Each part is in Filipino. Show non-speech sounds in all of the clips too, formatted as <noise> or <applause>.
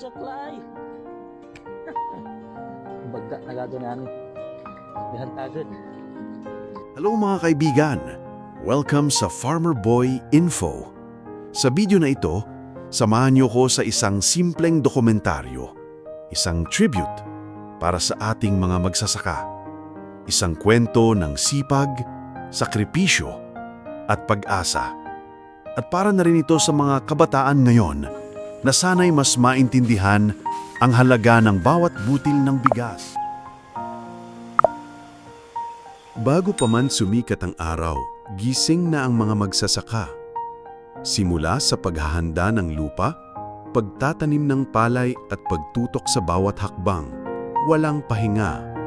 saklay. <laughs> Bagda na gado na ani. Bihan tagod. Hello mga kaibigan! Welcome sa Farmer Boy Info. Sa video na ito, samahan niyo ko sa isang simpleng dokumentaryo, isang tribute para sa ating mga magsasaka. Isang kwento ng sipag, sakripisyo, at pag-asa. At para na rin ito sa mga kabataan ngayon na sana'y mas maintindihan ang halaga ng bawat butil ng bigas. Bago pa man sumikat ang araw, gising na ang mga magsasaka. Simula sa paghahanda ng lupa, pagtatanim ng palay at pagtutok sa bawat hakbang, walang pahinga.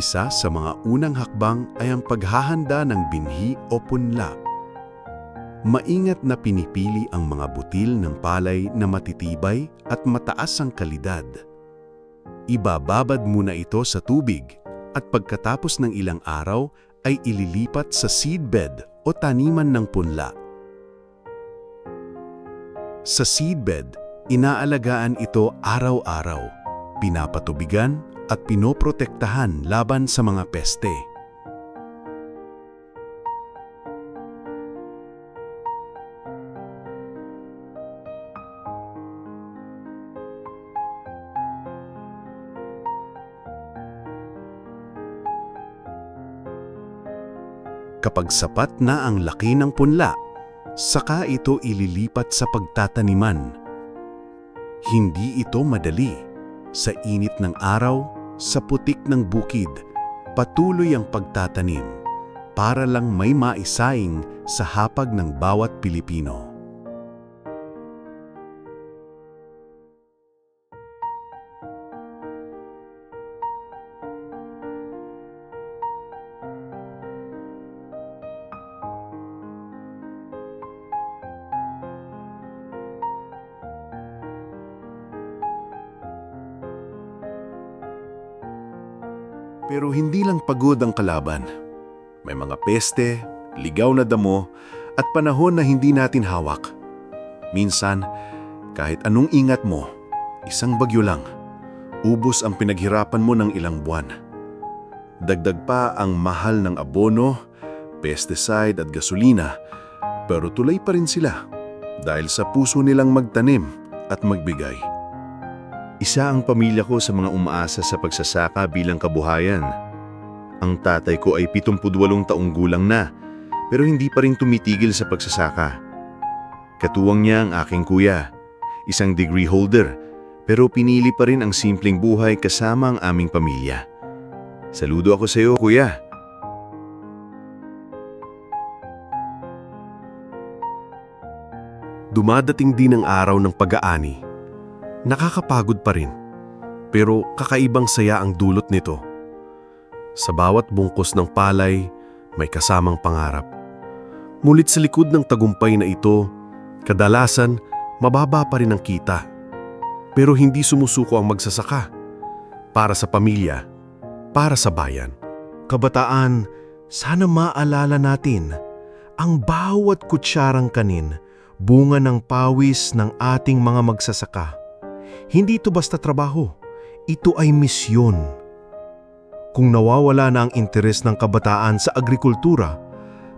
Isa sa mga unang hakbang ay ang paghahanda ng binhi o punla. Maingat na pinipili ang mga butil ng palay na matitibay at mataas ang kalidad. Ibababad muna ito sa tubig at pagkatapos ng ilang araw ay ililipat sa seedbed o taniman ng punla. Sa seedbed, inaalagaan ito araw-araw, pinapatubigan at pinoprotektahan laban sa mga peste. Kapag sapat na ang laki ng punla, saka ito ililipat sa pagtataniman. Hindi ito madali. Sa init ng araw, sa putik ng bukid, patuloy ang pagtatanim para lang may maisaing sa hapag ng bawat Pilipino. Pero hindi lang pagod ang kalaban. May mga peste, ligaw na damo, at panahon na hindi natin hawak. Minsan, kahit anong ingat mo, isang bagyo lang, ubos ang pinaghirapan mo ng ilang buwan. Dagdag pa ang mahal ng abono, pesticide at gasolina, pero tuloy pa rin sila dahil sa puso nilang magtanim at magbigay. Isa ang pamilya ko sa mga umaasa sa pagsasaka bilang kabuhayan. Ang tatay ko ay 78 taong gulang na, pero hindi pa rin tumitigil sa pagsasaka. Katuwang niya ang aking kuya, isang degree holder, pero pinili pa rin ang simpleng buhay kasama ang aming pamilya. Saludo ako sa iyo, kuya. Dumadating din ang araw ng pag-aani. Nakakapagod pa rin, pero kakaibang saya ang dulot nito. Sa bawat bungkos ng palay, may kasamang pangarap. Ngunit sa likod ng tagumpay na ito, kadalasan mababa pa rin ang kita. Pero hindi sumusuko ang magsasaka. Para sa pamilya, para sa bayan. Kabataan, sana maalala natin ang bawat kutsarang kanin, bunga ng pawis ng ating mga magsasaka. Hindi ito basta trabaho, ito ay misyon. Kung nawawala na ang interes ng kabataan sa agrikultura,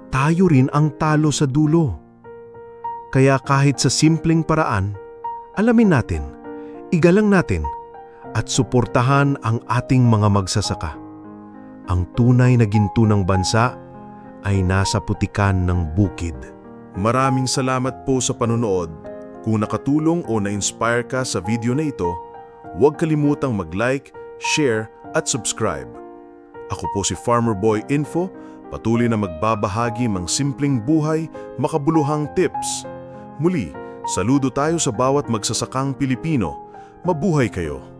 tayo rin ang talo sa dulo. Kaya kahit sa simpleng paraan, alamin natin, igalang natin, at suportahan ang ating mga magsasaka. Ang tunay na ginto ng bansa ay nasa putikan ng bukid. Maraming salamat po sa panonood. Kung nakatulong o na-inspire ka sa video na ito, huwag kalimutang mag-like, share at subscribe. Ako po si Farmer Boy Info, patuloy na magbabahagi ng simpleng buhay, makabuluhang tips. Muli, saludo tayo sa bawat magsasakang Pilipino. Mabuhay kayo!